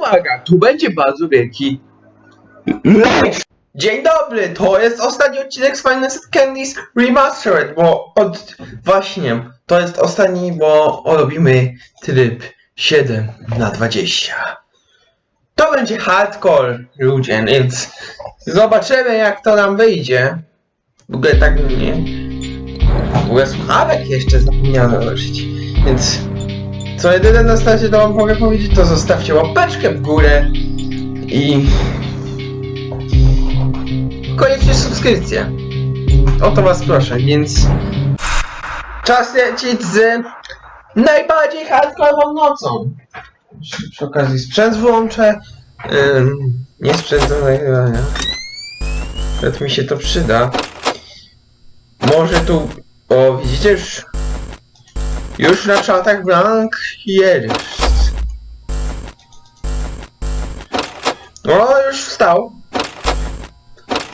Uwaga, tu będzie bardzo wielki live. Dzień dobry, to jest ostatni odcinek z Final Candies Remastered, bo od... Właśnie, to jest ostatni, bo robimy tryb 7 na 20. To będzie hardcore, ludzie, więc zobaczymy jak to nam wyjdzie. W ogóle tak nie... W ogóle słuchawek jeszcze zapomniałem założyć, więc... Co jedyne na starcie to wam mogę powiedzieć, to zostawcie łapeczkę w górę i koniecznie subskrypcję. O to was proszę, więc czas lecieć z najbardziej hardkorową nocą. Przy, przy okazji sprzęt włączę. Ym, nie sprzęt do nagrywania. Nawet mi się to przyda. Może tu... O, widzicie już... Już na czatach blank jest. O, już wstał.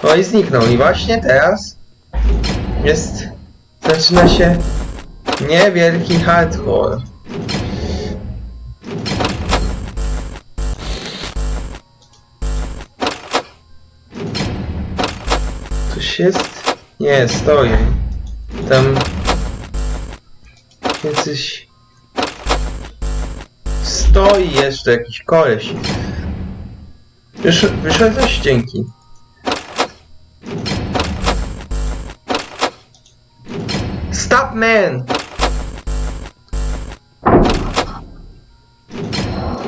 O i zniknął. I właśnie teraz jest... Zaczyna się niewielki hardcore. Coś jest? Nie, stoi. Tam... Jacyś... Stoi jeszcze jakiś koleś. Wysz, wyszedłeś? Dzięki. Stop man!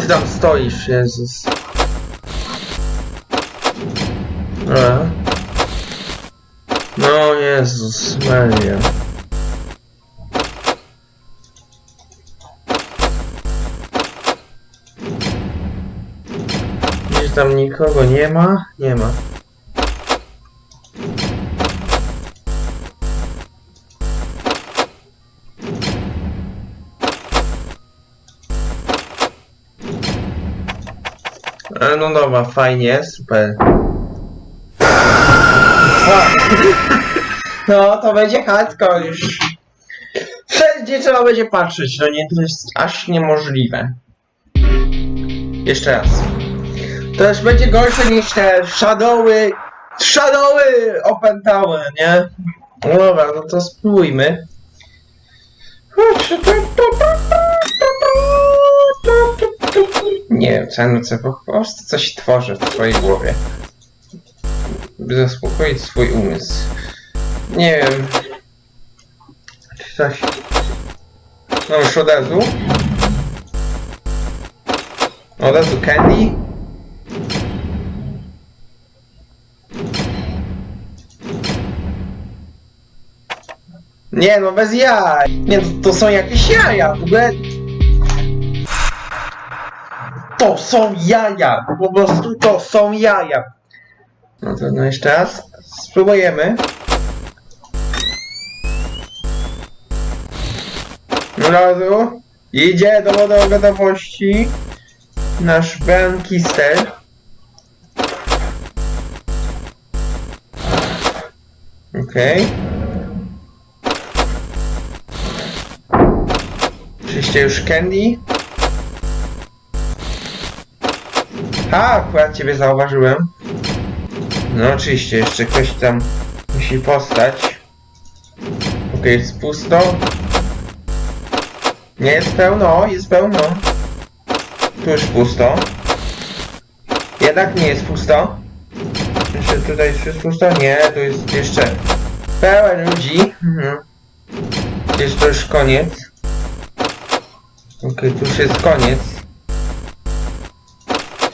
Ty tam stoisz, Jezus. A. No Jezus Maria. Tam nikogo nie ma? Nie ma. E, no dobra, fajnie, super. No, to będzie hardcore już. Wszędzie trzeba będzie patrzeć, no nie, to jest aż niemożliwe. Jeszcze raz. To już będzie gorsze niż te shadowy, shadowy opętały, nie? No Dobra, no to spróbujmy. Nie wiem, co po prostu coś tworzę w twojej głowie. By zaspokoić swój umysł. Nie wiem. Coś. No już od razu. Od razu candy. Nie no, bez jaj. Nie, to, to są jakieś jaja. W ogóle... To są jaja. Po prostu to są jaja. No to no jeszcze raz. Spróbujemy. Od razu. Idzie do wody gotowości. Nasz Brankister. Okej. Oczywiście już Candy. Ha, akurat ciebie zauważyłem. No oczywiście, jeszcze ktoś tam musi postać. Okej, jest pusto. Nie jest pełno, jest pełno. Tu już pusto. Jednak nie jest pusto. Jeszcze tutaj jest pusto? Nie, tu jest jeszcze pełen ludzi. Mhm. Jest to już koniec. Okej, tu już jest koniec.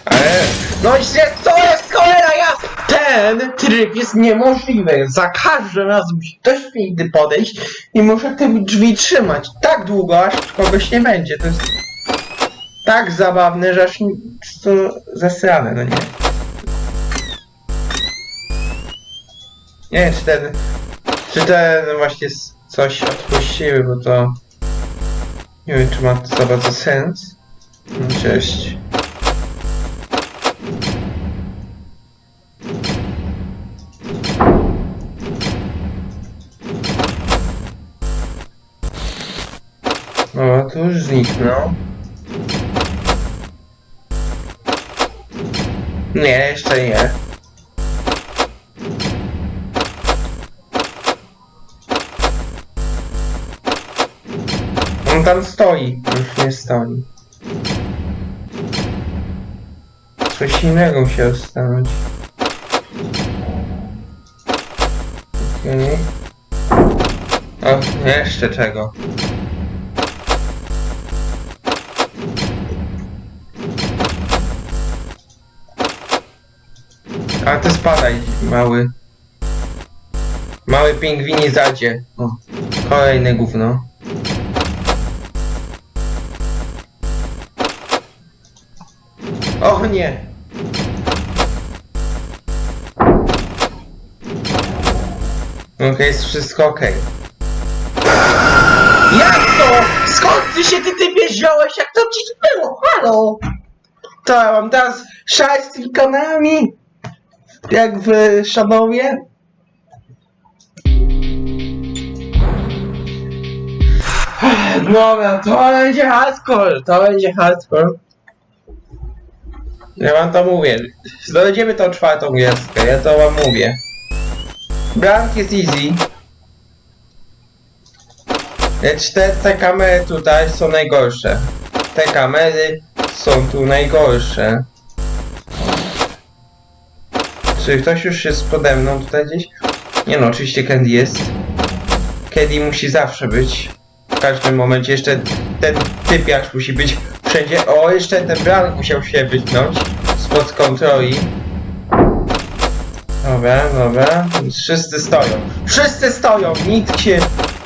Ale... No i się, co jest cholera ja? Ten tryb jest niemożliwy. Za każdym razem musi ktoś nigdy podejść i muszę te drzwi trzymać tak długo, aż kogoś nie będzie. To jest tak zabawne, że aż mi- to zasrane, no nie. Nie wiem, czy ten... Czy ten właśnie coś odpuściły, bo to... Nie wiem, czy ma to za bardzo sens. No, Cześć. O, to już zniknął. Nie, jeszcze nie. Tam stoi, już nie stoi. Coś innego musiał stanąć. Okej. O, jeszcze czego. A ty spadaj, mały. Mały pingwinizadzie. O, kolejne gówno. Och nie! Okej, jest wszystko okej. Jak to? Skąd ty się ty typie wziąłeś? Jak to ci było? Halo? To ja mam teraz szać z tymi kanałami? Jak w Shadowie? Dobra, to będzie hardcore, to będzie hardcore. Ja wam to mówię. Zdobędziemy tą czwartą gwiazdkę, ja to wam mówię. Blank jest easy. Lecz te, te kamery tutaj są najgorsze. Te kamery są tu najgorsze. Czy ktoś już jest pode mną tutaj gdzieś? Nie no, oczywiście Candy jest. Candy musi zawsze być. W każdym momencie jeszcze ten typiarz musi być wszędzie. O, jeszcze ten Blank musiał się wytnąć spod kontroli. Dobra, dobra. Wszyscy stoją. Wszyscy stoją! Nikt się...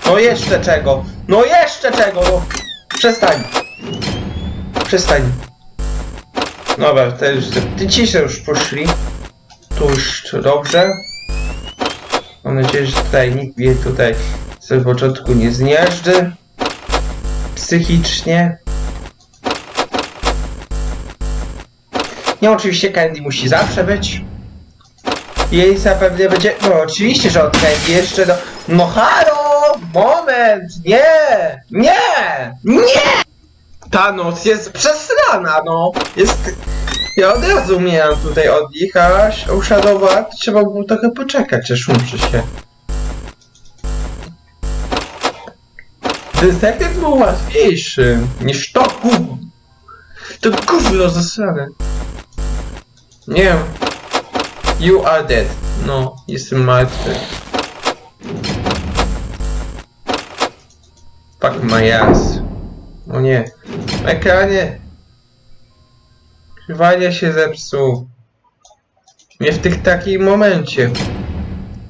No jeszcze czego? No jeszcze czego? No. Przestań. Przestań. Dobra, to już... Ty ciszę już poszli. Tu już dobrze. Mam nadzieję, że tutaj nikt mnie tutaj z początku nie zmiażdży. Psychicznie. Nie, oczywiście Candy musi zawsze być. Jej zapewne będzie... No oczywiście, że od Candy jeszcze do... No halo! Moment! Nie! Nie! Nie! Ta noc jest przesrana, no! Jest... Ja od razu miałem tutaj od nich, aż u Shadowa trzeba było trochę poczekać, aż umrze się. Ten sekret był łatwiejszy niż to gówno. To gówno zasrane. Nie wiem. You are dead. No, jestem martwy. Fuck my ass. O nie. Ekranie. Krzywania się zepsuł. Nie w tych takim momencie.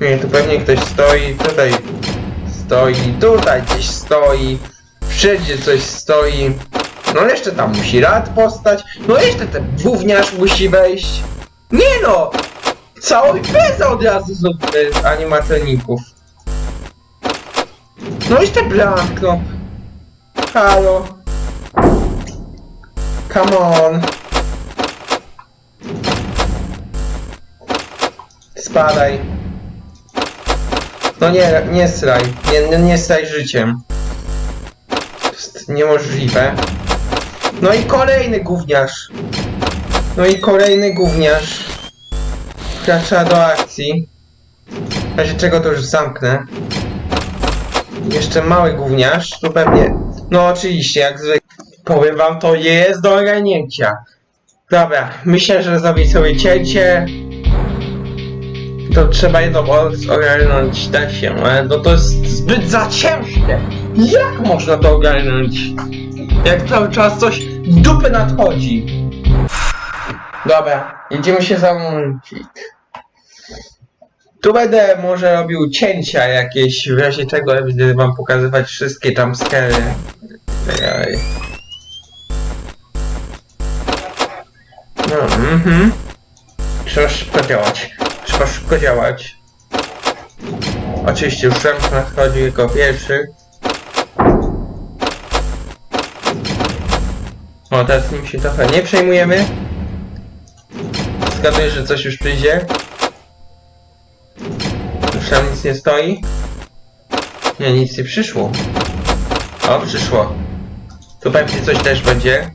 Nie, tu pewnie ktoś stoi, tutaj stoi, tutaj gdzieś stoi, wszędzie coś stoi. No jeszcze tam musi rad postać, no jeszcze ten gówniarz musi wejść. Nie no! Całą imprezę od razu zróbmy animatroników. No jeszcze Blank, no. Halo. Come on. Spadaj. No nie, nie sraj. Nie, nie, nie sraj życiem. To jest niemożliwe. No i kolejny gówniarz. No i kolejny gówniarz. Wkracza do akcji. W razie czego to już zamknę. Jeszcze mały gówniarz. Tu pewnie... No oczywiście, jak zwykle. Powiem wam, to jest do ogarnięcia. Dobra, myślę, że zrobię sobie cięcie. To trzeba jedną ogarnąć, da się, ale no to jest zbyt za ciężkie. Jak można to ogarnąć? Jak cały czas coś dupy nadchodzi. Dobra, jedziemy się zamącić. Tu będę może robił cięcia jakieś, w razie czego będę wam pokazywać wszystkie jumpscary. Ej. No, mhm. Trzeba szybko działać. Trzeba szybko działać. Oczywiście już Trump nadchodzi jako pierwszy. O, teraz nim się trochę nie przejmujemy. Zgaduję, że coś już przyjdzie. Już tam nic nie stoi. Nie, nic nie przyszło. O, przyszło. Tu pewnie coś też będzie.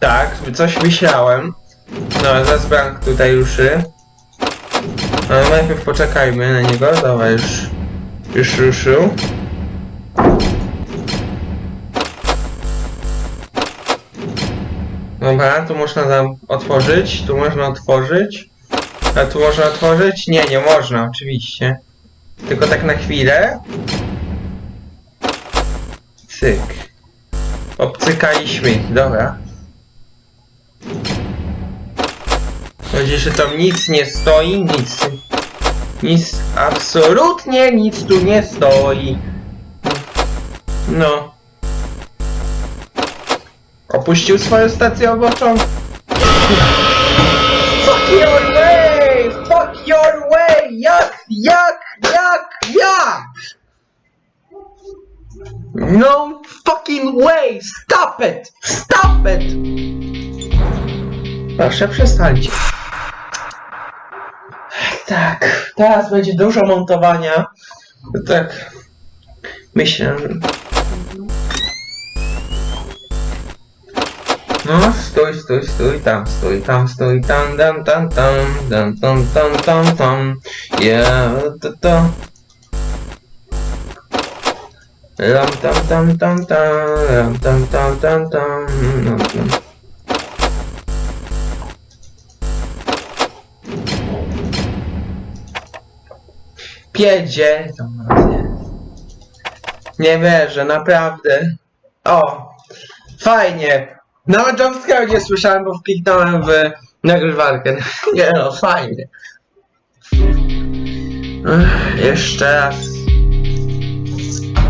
Tak, coś myślałem. No, zaraz bank tutaj ruszy. Ale najpierw poczekajmy na niego. Dobra, już, już ruszył. Dobra, tu można tam otworzyć, tu można otworzyć. A tu można otworzyć? Nie, nie można, oczywiście. Tylko tak na chwilę. Cyk. Obcykaliśmy dobra. Będzie, że tam nic nie stoi, nic. Nic, absolutnie nic tu nie stoi. No. Opuścił swoją stację oboczą. Fuck your way! Fuck your way! Jak, jak, jak, jak? No fucking way! Stop it! Stop it! Proszę przestańcie. Tak, teraz będzie dużo montowania. Tak. Myślę, że... No, stój, stój, stój, tam, stój, tam, stój, tam, tam, tam, tam, tam, tam, tam, tam, tam, ja, to, to. Lam, tam, tam, tam, tam, tam, tam, tam, tam, tam, tam. Piedzie. Nie wierzę, naprawdę. O, fajnie. Nawet jumpscare nie słyszałem, bo wkliknąłem w nagrywarkę. Nie no, fajnie. Jeszcze raz.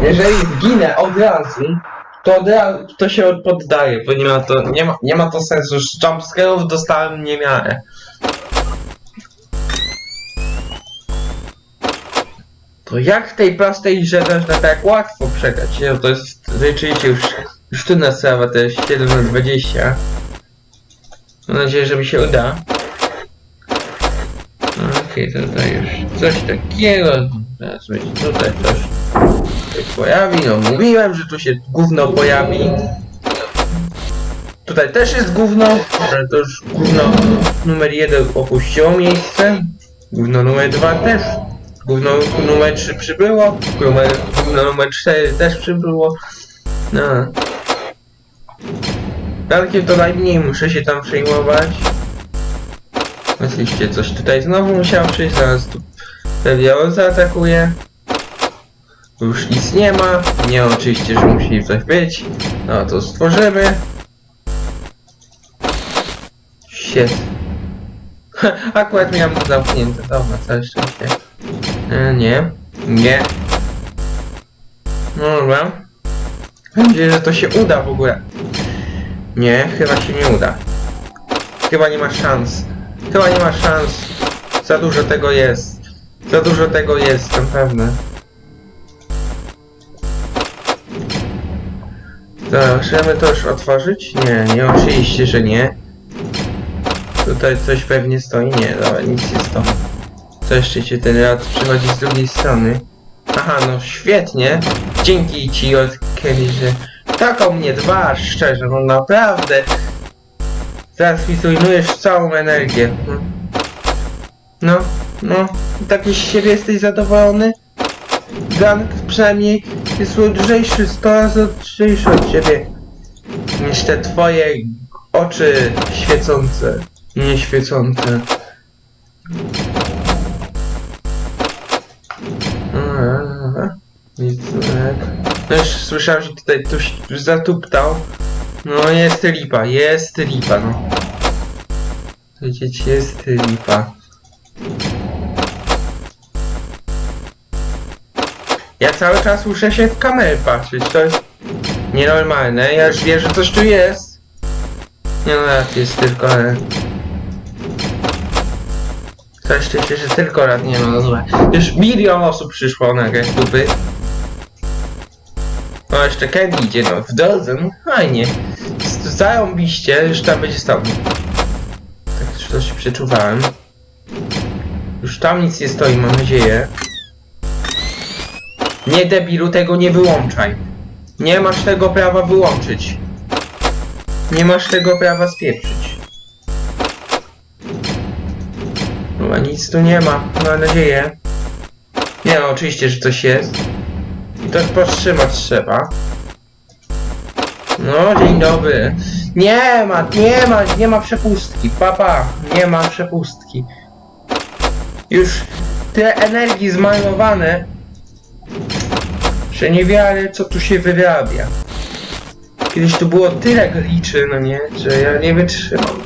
Jeżeli zginę od razu, to od razu to się poddaje, bo nie ma to, nie ma, nie ma to sensu. Już jumpscare'ów dostałem nie miarę. To jak w tej prostej grze można tak łatwo przegrać? Nie, no to jest rzeczywiście już, już trudna sprawa, to jest 7 na 20. Mam nadzieję, że mi się uda. Okej, okay, tutaj już coś takiego. Teraz będzie tutaj coś się pojawi. No mówiłem, że tu się gówno pojawi. Tutaj też jest gówno, ale to już gówno numer jeden opuściło miejsce. Gówno numer dwa też. Gówno numer 3 przybyło, numer, gówno numer 4 też przybyło. No. Rankiem to najmniej muszę się tam przejmować. Oczywiście coś tutaj znowu musiał przyjść, zaraz tu pewnie on zaatakuje. Już nic nie ma. Nie, oczywiście, że musi coś być. No to stworzymy. Shit. Akurat miałem to zamknięte. Dobra, całe szczęście. E, nie. Nie. No dobra. Mam nadzieję, że to się uda w ogóle. Nie, chyba się nie uda. Chyba nie ma szans. Chyba nie ma szans. Za dużo tego jest. Za dużo tego jest, naprawdę. To, chcemy to już otworzyć? Nie, nie, oczywiście, że nie. Tutaj coś pewnie stoi. Nie, dobra, nic nie stoi. Co jeszcze cię ten rad przychodzi z drugiej strony? Aha, no świetnie. Dzięki ci od Kelly, że tak o mnie dbasz, szczerze, no naprawdę. Zaraz mi zrujnujesz całą energię. No, no, taki z siebie jesteś zadowolony? Gank przynajmniej jest lżejszy, 100 razy lżejszy od ciebie. Niż te twoje oczy świecące, nie świecące. Dobra, Nic tak. No już słyszałem, że tutaj ktoś zatuptał. No jest lipa, jest lipa, no. Widzicie, jest lipa. Ja cały czas muszę się w kamerę patrzeć, to jest nienormalne. Ja już wiem, że coś tu jest. Nie no, raz jest tylko, ale... Całe szczęście, że tylko raz nie no, złe. Już milion osób przyszło na dupy. No jeszcze Candy idzie, no w dozen, fajnie. Z- Zarąbiście, już tam będzie stał. Tak coś przeczuwałem. Już tam nic nie stoi, mam nadzieję. Nie debilu, tego nie wyłączaj. Nie masz tego prawa wyłączyć. Nie masz tego prawa spieprzyć. Chyba nic tu nie ma, mam nadzieję. Nie no, oczywiście, że coś jest. I to powstrzymać trzeba. No, dzień dobry. Nie ma, nie ma, nie ma przepustki. Papa, nie ma przepustki. Już tyle energii zmarnowane, że nie wiary co tu się wyrabia. Kiedyś tu było tyle gliczy, no nie, że ja nie wytrzymam.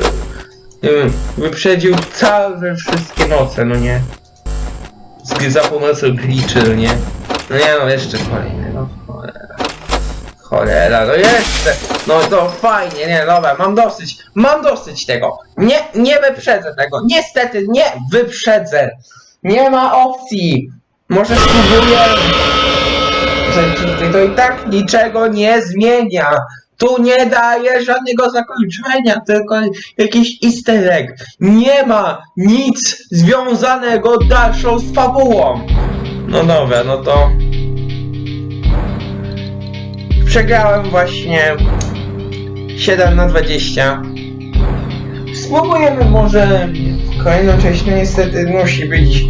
Nie wiem, wyprzedził całe wszystkie noce, no nie. Z, za pomocą gliczy, no nie. No nie no, jeszcze kolejny, no cholera. Cholera, no jeszcze. No to fajnie, nie, dobra, mam dosyć. Mam dosyć tego. Nie, nie wyprzedzę tego. Niestety nie wyprzedzę. Nie ma opcji. Może spróbuję. To- i tak niczego nie zmienia. Tu nie daje żadnego zakończenia, tylko jakiś easter egg. Nie ma nic związanego dalszą z fabułą. No dobra, no to... Przegrałem właśnie 7 na 20. Spróbujemy może kolejną część, no niestety musi być,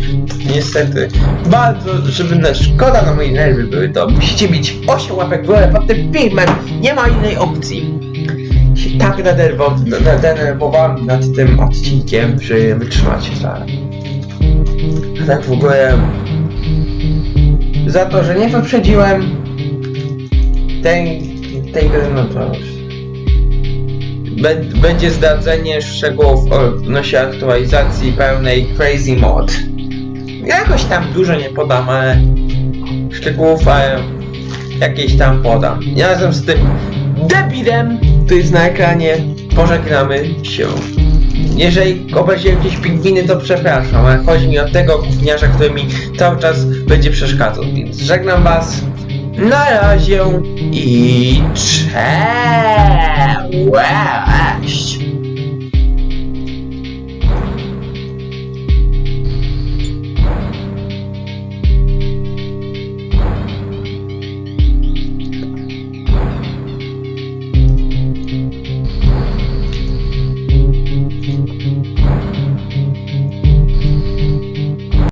niestety, bardzo, żeby na szkoda na moje nerwy były, to musicie mieć 8 łapek w górę pod tym filmem, nie ma innej opcji. Tak nadenerwowałem nad tym odcinkiem, że wytrzymacie. A tak w ogóle, za to, że nie wyprzedziłem tej, tej gry, no to już Bę- będzie zdradzenie szczegółów odnośnie aktualizacji pełnej Crazy Mod. Jakoś tam dużo nie podam, ale szczegółów ale jakieś tam podam. I razem z tym debilem, to jest na ekranie, pożegnamy się. Jeżeli obejrzę jakieś pingwiny, to przepraszam, ale chodzi mi o tego gówniarza, który mi cały czas będzie przeszkadzał, więc żegnam was. Na razie i cześć!